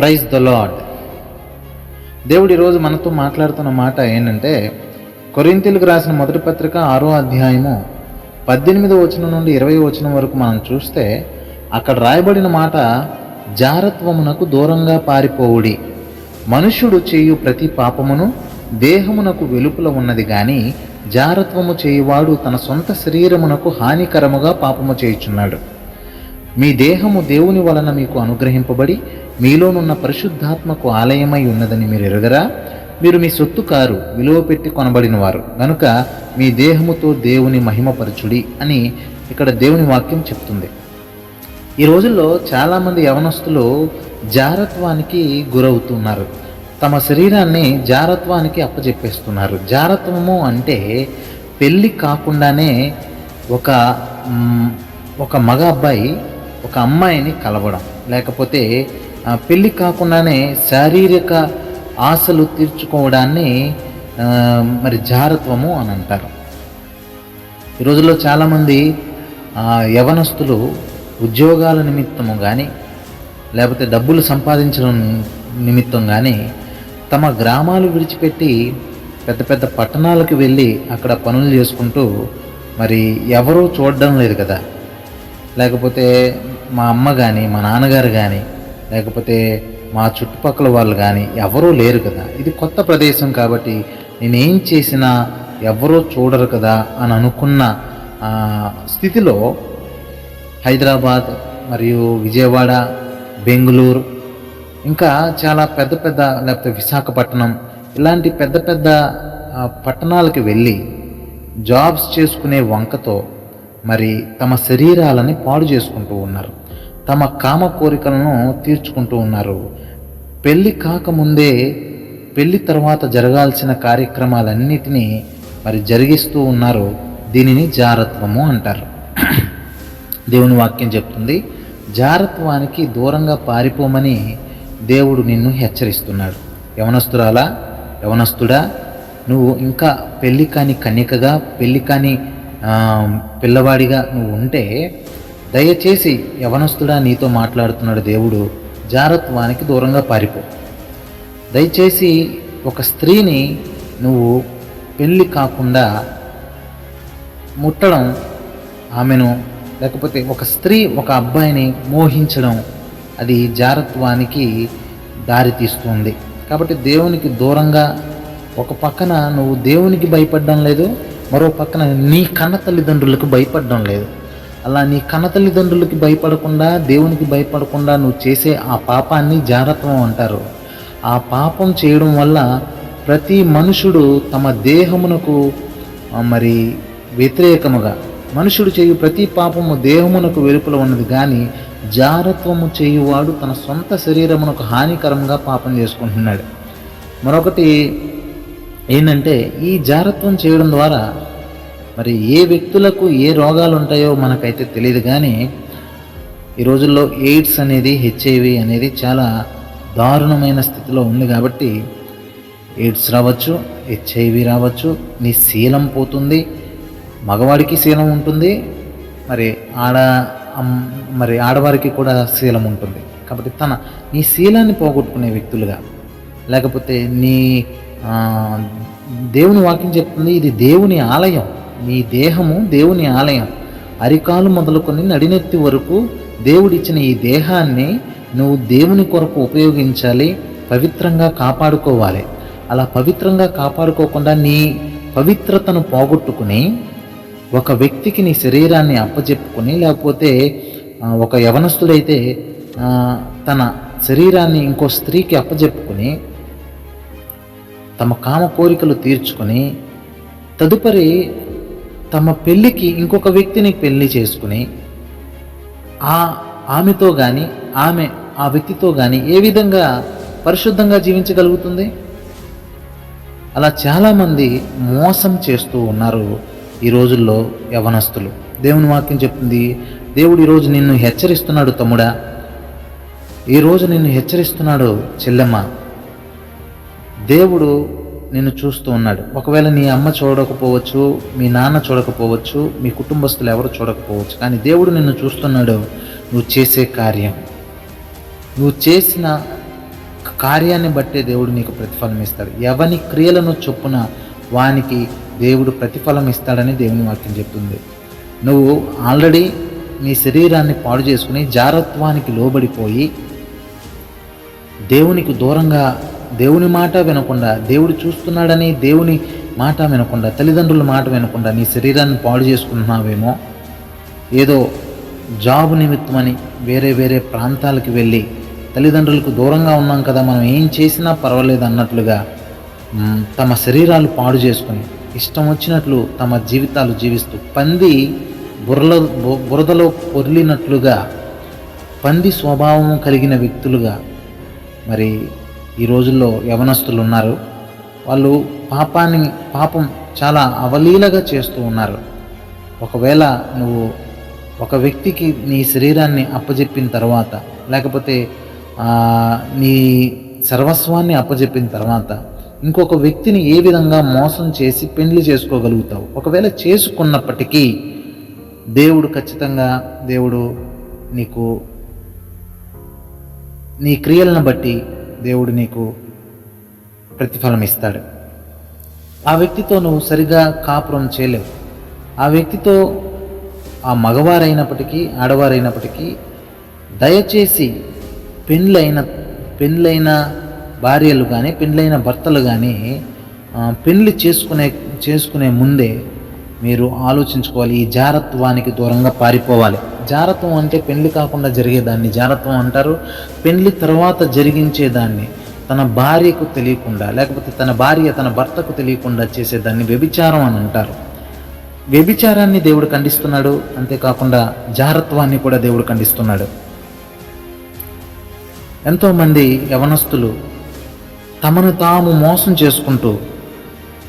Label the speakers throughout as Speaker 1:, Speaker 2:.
Speaker 1: Praise the lord దేవుడు ఈరోజు మనతో మాట్లాడుతున్న మాట ఏంటంటే కొరింతీలకు రాసిన మొదటి పత్రిక ఆరో అధ్యాయము పద్దెనిమిదో వచనం నుండి ఇరవై వచనం వరకు మనం చూస్తే అక్కడ రాయబడిన మాట జారత్వమునకు దూరంగా పారిపోవుడి. మనుష్యుడు చేయు ప్రతి పాపమును దేహమునకు వెలుపుల ఉన్నది గాని జారత్వము చేయువాడు తన సొంత శరీరమునకు హానికరముగా పాపము చేయుచున్నాడు. మీ దేహము దేవుని వలన మీకు అనుగ్రహింపబడి మీలోనున్న పరిశుద్ధాత్మకు ఆలయమై ఉన్నదని మీరు ఎరుగరా? మీరు మీ సొత్తు కారు విలువ పెట్టి కొనబడినవారు. గనుక మీ దేహముతో దేవుని మహిమపరచుడి అని ఇక్కడ దేవుని వాక్యం చెప్తుంది. ఈ రోజుల్లో చాలామంది యవనస్తులు జారత్వానికి గురవుతున్నారు. తమ శరీరాన్ని జారత్వానికి అప్పచెప్పేస్తున్నారు జారత్వము అంటే పెళ్ళి కాకుండానే ఒక ఒక మగ అబ్బాయి ఒక అమ్మాయిని కలవడం. లేకపోతే పెళ్ళి కాకుండానే శారీరక ఆశలు తీర్చుకోవడాన్ని మరి జారత్వము అని అంటారు. ఈ రోజుల్లో చాలామంది యవనస్తులు ఉద్యోగాల నిమిత్తము కానీ లేకపోతే డబ్బులు సంపాదించడం నిమిత్తం కానీ తమ గ్రామాలు విడిచిపెట్టి పెద్ద పెద్ద పట్టణాలకు వెళ్ళి అక్కడ పనులు చేసుకుంటూ మరి ఎవరూ చూడడం లేదు కదా. లేకపోతే మా అమ్మ కానీ మా నాన్నగారు కానీ లేకపోతే మా చుట్టుపక్కల వాళ్ళు కానీ ఎవరూ లేరు కదా. ఇది కొత్త ప్రదేశం కాబట్టి నేనేం చేసినా ఎవరూ చూడరు కదా అని అనుకున్న స్థితిలో హైదరాబాద్ మరియు విజయవాడ బెంగళూరు ఇంకా చాలా పెద్ద పెద్ద లేకపోతే విశాఖపట్నం ఇలాంటి పెద్ద పెద్ద పట్టణాలకు వెళ్ళి జాబ్స్ చేసుకునే వంకతో మరి తమ శరీరాలని పాడు చేసుకుంటూ ఉన్నారు. తమ కామ కోరికలను తీర్చుకుంటూ ఉన్నారు. పెళ్ళి కాకముందే పెళ్ళి తర్వాత జరగాల్సిన కార్యక్రమాలన్నిటినీ మరి జరిగిస్తూ ఉన్నారు. దీనిని జారత్వము అంటారు. దేవుని వాక్యం చెప్తుంది జారత్వానికి దూరంగా పారిపోమని దేవుడు నిన్ను హెచ్చరిస్తున్నాడు. యవనస్తురాలా యవనస్తుడా నువ్వు ఇంకా పెళ్ళి కాని కన్యకగా పెళ్ళి కాని పిల్లవాడిగా నువ్వు ఉంటే దయచేసి యవనస్తుడా నీతో మాట్లాడుతున్నాడు దేవుడు. జారత్వానికి దూరంగా పారిపో. దయచేసి ఒక స్త్రీని నువ్వు పెళ్ళి కాకుండా ముట్టడం ఆమెను లేకపోతే ఒక స్త్రీ ఒక అబ్బాయిని మోహించడం అది జారత్వానికి దారి తీస్తుంది. కాబట్టి దేవునికి దూరంగా ఒక పక్కన నువ్వు దేవునికి భయపడడం లేదు మరో పక్కన నీ కన్న తల్లిదండ్రులకు భయపడడం లేదు. అలా నీ కన్న తల్లిదండ్రులకి భయపడకుండా దేవునికి భయపడకుండా నువ్వు చేసే ఆ పాపాన్ని జారత్వం అంటారు. ఆ పాపం చేయడం వల్ల ప్రతి మనుషుడు తమ దేహమునకు మరి వ్యతిరేకముగా మనుషుడు చేయు ప్రతి పాపము దేహమునకు వెలుపల ఉన్నది. కానీ జారత్వము చేయువాడు తన సొంత శరీరమునకు హానికరంగా పాపం చేసుకుంటున్నాడు. మరొకటి ఏంటంటే ఈ జారత్వం చేయడం ద్వారా మరి ఏ వ్యక్తులకు ఏ రోగాలు ఉంటాయో మనకైతే తెలియదు కానీ ఈ రోజుల్లో ఎయిడ్స్ అనేది హెచ్ఐవి అనేది చాలా దారుణమైన స్థితిలో ఉంది కాబట్టి ఎయిడ్స్ రావచ్చు హెచ్ఐవి రావచ్చు నీ శీలం పోతుంది మగవాడికి శీలం ఉంటుంది మరి ఆడ మరి ఆడవారికి కూడా శీలం ఉంటుంది. కాబట్టి తన నీ శీలాన్ని పోగొట్టుకునే వ్యక్తులుగా లేకపోతే నీ దేవుని వాక్యం చెప్తుంది ఇది దేవుని ఆలయం. నీ దేహము దేవుని ఆలయం. అరికాలు మొదలుకొని నడినెత్తి వరకు దేవుడిచ్చిన ఈ దేహాన్ని నువ్వు దేవుని కొరకు ఉపయోగించాలి పవిత్రంగా కాపాడుకోవాలి. అలా పవిత్రంగా కాపాడుకోకుండా నీ పవిత్రతను పోగొట్టుకుని ఒక వ్యక్తికి నీ శరీరాన్ని అప్పచెప్పుకొని లేకపోతే ఒక యవనస్తుడైతే తన శరీరాన్ని ఇంకో స్త్రీకి అప్పచెప్పుకొని తమ కామ కోరికలు తీర్చుకొని తదుపరి తమ పెళ్ళికి ఇంకొక వ్యక్తిని పెళ్ళి చేసుకుని ఆ ఆమెతో కానీ ఆమె ఆ వ్యక్తితో కానీ ఏ విధంగా పరిశుద్ధంగా జీవించగలుగుతుంది? అలా చాలామంది మోసం చేస్తూ ఉన్నారు ఈ రోజుల్లో యవనస్తులు. దేవుని వాక్యం చెప్తుంది దేవుడు ఈరోజు నిన్ను హెచ్చరిస్తున్నాడు తమ్ముడా. ఈరోజు నిన్ను హెచ్చరిస్తున్నాడు చెల్లెమ్మ. దేవుడు నిన్ను చూస్తూ ఉన్నాడు. ఒకవేళ నీ అమ్మ చూడకపోవచ్చు మీ నాన్న చూడకపోవచ్చు మీ కుటుంబస్తులు ఎవరు చూడకపోవచ్చు కానీ దేవుడు నిన్ను చూస్తున్నాడు. నువ్వు చేసే కార్యం. నువ్వు చేసిన కార్యాన్ని బట్టే దేవుడు నీకు ప్రతిఫలం ఇస్తాడు. ఎవని క్రియలను చొప్పున వానికి దేవుడు ప్రతిఫలం ఇస్తాడని దేవుని వాక్యం చెప్తుంది. నువ్వు ఆల్రెడీ నీ శరీరాన్ని పాడు చేసుకుని జారత్వానికి లోబడిపోయి దేవునికి దూరంగా దేవుని మాట వినకుండా దేవుడు చూస్తున్నాడని దేవుని మాట వినకుండా తల్లిదండ్రుల మాట వినకుండా నీ శరీరాన్ని పాడు చేసుకుంటున్నావేమో? ఏదో జాబ్ నిమిత్తమని వేరే వేరే ప్రాంతాలకు వెళ్ళి తల్లిదండ్రులకు దూరంగా ఉన్నాం కదా మనం ఏం చేసినా పర్వాలేదు అన్నట్లుగా తమ శరీరాలు పాడు చేసుకుని ఇష్టం వచ్చినట్లు తమ జీవితాలు జీవిస్తూ పంది బుర్రలో బురదలో పొర్లినట్లుగా పంది స్వభావం కలిగిన వ్యక్తులుగా మరి ఈ రోజుల్లో యవనస్తులు ఉన్నారు. వాళ్ళు పాపాన్ని పాపం చాలా అవలీలగా చేస్తూ ఉన్నారు. ఒకవేళ నువ్వు ఒక వ్యక్తికి నీ శరీరాన్ని అప్పజెప్పిన తర్వాత లేకపోతే నీ సర్వస్వాన్ని అప్పజెప్పిన తర్వాత ఇంకొక వ్యక్తిని ఏ విధంగా మోసం చేసి పెళ్ళి చేసుకోగలుగుతావు? ఒకవేళ చేసుకున్నప్పటికీ దేవుడు ఖచ్చితంగా దేవుడు నీకు నీ క్రియలను బట్టి దేవుడు నీకు ప్రతిఫలం ఇస్తాడు ఆ వ్యక్తితో నువ్వు సరిగా కాపురం చేయలేవు. ఆ వ్యక్తితో ఆ మగవారైనప్పటికీ ఆడవారైనప్పటికీ దయచేసి పెండ్లైన పెండ్లైన భార్యలు కానీ పెండ్లైన భర్తలు కానీ పెండ్లి పెళ్ళి చేసుకునే చేసుకునే ముందే మీరు ఆలోచించుకోవాలి. ఈ జారత్వానికి దూరంగా పారిపోవాలి. జారత్వం అంటే పెళ్ళి కాకుండా జరిగేదాన్ని. జారత్వం అంటారు పెళ్ళి తర్వాత జరిగించేదాన్ని. తన భార్యకు తెలియకుండా లేకపోతే తన భార్య తన భర్తకు తెలియకుండా చేసేదాన్ని వ్యభిచారం అని అంటారు. వ్యభిచారాన్ని దేవుడు ఖండిస్తున్నాడు అంతేకాకుండా జారత్వాన్ని కూడా దేవుడు ఖండిస్తున్నాడు. ఎంతోమంది యవనస్తులు తమను తాము మోసం చేసుకుంటూ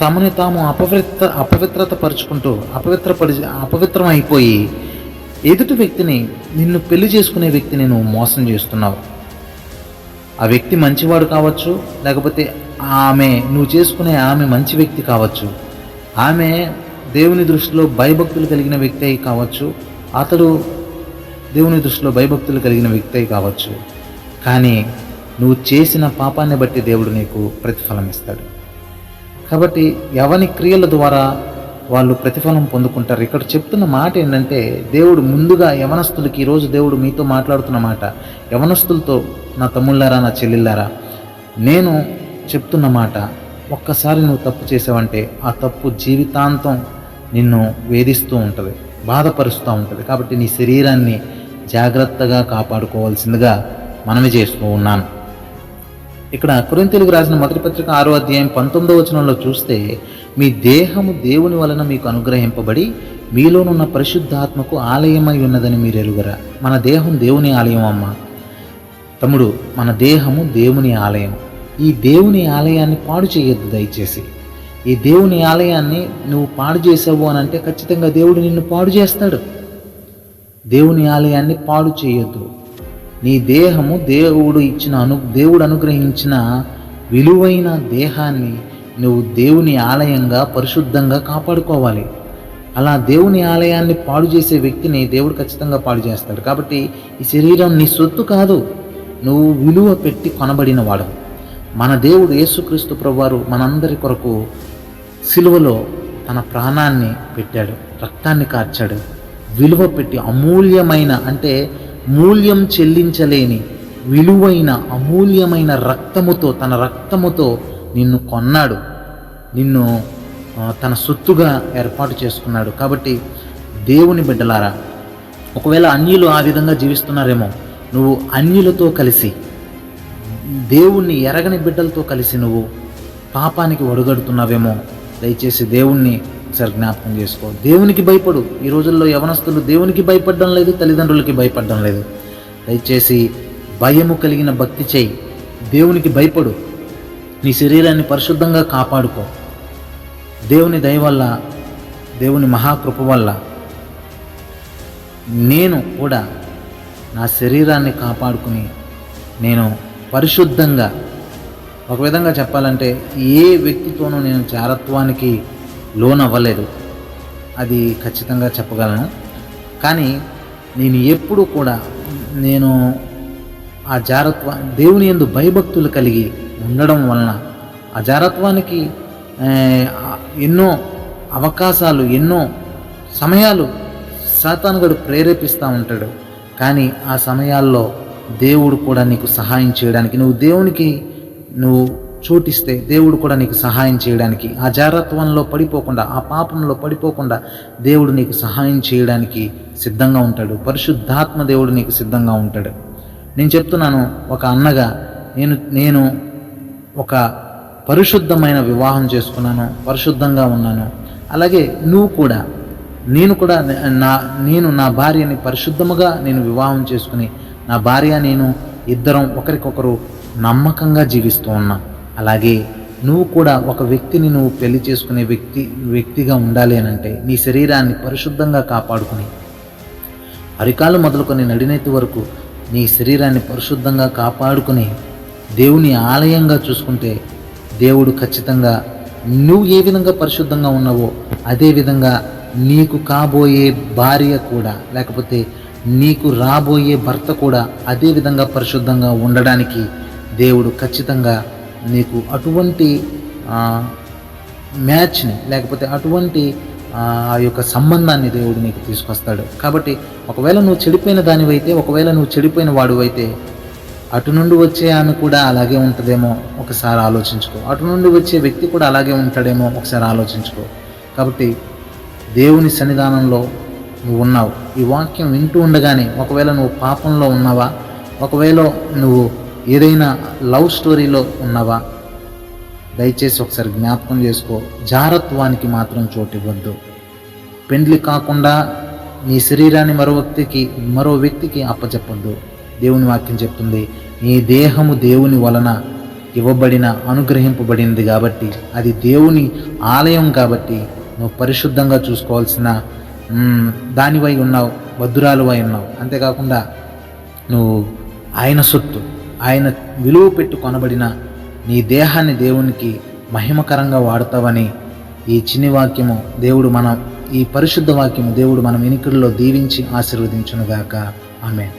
Speaker 1: తమని తాము అపవిత్ర అపవిత్రత పరుచుకుంటూ అపవిత్రపరి అపవిత్రం అయిపోయి ఎదుటి వ్యక్తిని నిన్ను పెళ్ళి చేసుకునే వ్యక్తిని నువ్వు మోసం చేస్తున్నావు. ఆ వ్యక్తి మంచివాడు కావచ్చు లేకపోతే ఆమె నువ్వు చేసుకునే ఆమె మంచి వ్యక్తి కావచ్చు. ఆమె దేవుని దృష్టిలో భయభక్తులు కలిగిన వ్యక్తి అయి కావచ్చు అతడు దేవుని దృష్టిలో భయభక్తులు కలిగిన వ్యక్తి అయి కావచ్చు. కానీ నువ్వు చేసిన పాపాన్ని బట్టి దేవుడు నీకు ప్రతిఫలం ఇస్తాడు. కాబట్టి ఎవని క్రియల ద్వారా వాళ్ళు ప్రతిఫలం పొందుకుంటారు. ఇక్కడ చెప్తున్న మాట ఏంటంటే దేవుడు ముందుగా యవనస్తులకి ఈరోజు దేవుడు మీతో మాట్లాడుతున్న మాట యవనస్తులతో నా తమ్ముళ్ళారా నా చెల్లెళ్ళారా నేను చెప్తున్న మాట ఒక్కసారి నువ్వు తప్పు చేసావంటే ఆ తప్పు జీవితాంతం నిన్ను వేధిస్తూ ఉంటుంది బాధపరుస్తూ ఉంటుంది. కాబట్టి నీ శరీరాన్ని జాగ్రత్తగా కాపాడుకోవాల్సిందిగా మనవి చేస్తూ ఉన్నాను. ఇక్కడ కురింతెలుగు రాసిన మొదటి పత్రిక ఆరో అధ్యాయం పంతొమ్మిదో వచనంలో చూస్తే మీ దేహము దేవుని వలన మీకు అనుగ్రహింపబడి మీలోనున్న పరిశుద్ధాత్మకు ఆలయమై ఉన్నదని మీరు ఎరుగరా. మన దేహం దేవుని ఆలయం అమ్మ. తమ్ముడు మన దేహము దేవుని ఆలయం. ఈ దేవుని ఆలయాన్ని పాడు చేయొద్దు దయచేసి. ఈ దేవుని ఆలయాన్ని నువ్వు పాడు చేసావు అని అంటే ఖచ్చితంగా దేవుడు నిన్ను పాడు చేస్తాడు. దేవుని ఆలయాన్ని పాడు చేయొద్దు. నీ దేహము దేవుడు ఇచ్చిన అను దేవుడు అనుగ్రహించిన విలువైన దేహాన్ని నువ్వు దేవుని ఆలయంగా పరిశుద్ధంగా కాపాడుకోవాలి. అలా దేవుని ఆలయాన్ని పాడు చేసే వ్యక్తిని దేవుడు ఖచ్చితంగా పాడు చేస్తాడు. కాబట్టి ఈ శరీరం నీ సొత్తు కాదు. నువ్వు విలువ పెట్టి కొనబడిన వాడు. మన దేవుడు యేసుక్రీస్తు ప్రభువారు మనందరి కొరకు సిలువలో తన ప్రాణాన్ని పెట్టాడు. రక్తాన్ని కార్చాడు. విలువ పెట్టి అమూల్యమైన అంటే మూల్యం చెల్లించలేని విలువైన అమూల్యమైన రక్తముతో తన రక్తముతో నిన్ను కొన్నాడు. నిన్ను తన సొత్తుగా ఏర్పాటు చేసుకున్నాడు. కాబట్టి దేవుని బిడ్డలారా ఒకవేళ అన్యులు ఆ విధంగా జీవిస్తున్నారేమో నువ్వు అన్యులతో కలిసి దేవుణ్ణి ఎరగని బిడ్డలతో కలిసి నువ్వు పాపానికి ఒడుగడుతున్నావేమో దయచేసి దేవుణ్ణి ఒకసారి జ్ఞాపకం చేసుకో. దేవునికి భయపడు. ఈ రోజుల్లో యవనస్తులు దేవునికి భయపడడం లేదు తల్లిదండ్రులకి భయపడడం లేదు. దయచేసి భయము కలిగిన భక్తి చేయి. దేవునికి భయపడు. నీ శరీరాన్ని పరిశుద్ధంగా కాపాడుకో. దేవుని దయ వల్ల దేవుని మహాకృప వల్ల నేను కూడా నా శరీరాన్ని కాపాడుకుని నేను పరిశుద్ధంగా ఒక విధంగా చెప్పాలంటే ఏ వ్యక్తితోనూ నేను చారత్వానికి లోనవ్వలేదు. అది ఖచ్చితంగా చెప్పగలను. కానీ నేను ఎప్పుడూ కూడా నేను ఆ జారత్వ దేవుని ఎందు భయభక్తులు కలిగి ఉండడం వలన ఆ జారత్వానికి ఎన్నో అవకాశాలు ఎన్నో సమయాలు సాతానుగడు ప్రేరేపిస్తూ ఉంటాడు. కానీ ఆ సమయాల్లో దేవుడు కూడా నీకు సహాయం చేయడానికి నువ్వు దేవునికి నువ్వు చోటిస్తే దేవుడు కూడా నీకు సహాయం చేయడానికి ఆ జారత్వంలో పడిపోకుండా ఆ పాపంలో పడిపోకుండా దేవుడు నీకు సహాయం చేయడానికి సిద్ధంగా ఉంటాడు. పరిశుద్ధాత్మ దేవుడు నీకు సిద్ధంగా ఉంటాడు. నేను చెప్తున్నాను ఒక అన్నగా నేను నేను ఒక పరిశుద్ధమైన వివాహం చేసుకున్నాను పరిశుద్ధంగా ఉన్నాను. అలాగే నువ్వు కూడా నేను కూడా నా నేను నా భార్యని పరిశుద్ధముగా నేను వివాహం చేసుకుని నా భార్య నేను ఇద్దరం ఒకరికొకరు నమ్మకంగా జీవిస్తూ ఉన్నాం. అలాగే నువ్వు కూడా ఒక వ్యక్తిని నువ్వు పెళ్ళి చేసుకునే వ్యక్తి వ్యక్తిగా ఉండాలి అని అంటే నీ శరీరాన్ని పరిశుద్ధంగా కాపాడుకుని అరికాలు మొదలుకొని నడినెత్తి వరకు నీ శరీరాన్ని పరిశుద్ధంగా కాపాడుకుని దేవుని ఆలయంగా చూసుకుంటే దేవుడు ఖచ్చితంగా నువ్వు ఏ విధంగా పరిశుద్ధంగా ఉన్నావో అదేవిధంగా నీకు కాబోయే భార్య కూడా లేకపోతే నీకు రాబోయే భర్త కూడా అదే విధంగా పరిశుద్ధంగా ఉండడానికి దేవుడు ఖచ్చితంగా నీకు అటువంటి మ్యాచ్ని లేకపోతే అటువంటి ఆ ఆ యొక్క సంబంధాన్ని దేవుడు నీకు తీసుకొస్తాడు. కాబట్టి ఒకవేళ నువ్వు చెడిపోయిన దానివైతే ఒకవేళ నువ్వు చెడిపోయిన వాడివైతే అటు నుండి వచ్చే ఆమె కూడా అలాగే ఉంటుందేమో ఒకసారి ఆలోచించుకో. అటు నుండి వచ్చే వ్యక్తి కూడా అలాగే ఉంటాడేమో ఒకసారి ఆలోచించుకో. కాబట్టి దేవుని సన్నిధానంలో నువ్వు ఉన్నావు. ఈ వాక్యం వింటూ ఉండగానే ఒకవేళ నువ్వు పాపంలో ఉన్నావా ఒకవేళ నువ్వు ఏదైనా లవ్ స్టోరీలో ఉన్నవా? దయచేసి ఒకసారి జ్ఞాపకం చేసుకో. జారత్వానికి మాత్రం చోటు ఇవ్వద్దు పెండ్లి కాకుండా నీ శరీరాన్ని మరో వ్యక్తికి మరో వ్యక్తికి అప్పచెప్పద్దు దేవుని వాక్యం చెప్తుంది నీ దేహము దేవుని వలన ఇవ్వబడిన అనుగ్రహింపబడినది కాబట్టి అది దేవుని ఆలయం కాబట్టి నువ్వు పరిశుద్ధంగా చూసుకోవాల్సిన దానివై ఉన్నావు భద్రాలువై ఉన్నావు. అంతేకాకుండా నువ్వు ఆయన సొత్తు. ఆయన విలువ పెట్టు కొనబడిన నీ దేహాన్ని దేవునికి మహిమకరంగా వాడతావని ఈ చిన్ని వాక్యము దేవుడు మన ఈ పరిశుద్ధ వాక్యము దేవుడు మన వినికిడిలో దీవించి ఆశీర్వదించునుగాక. ఆమె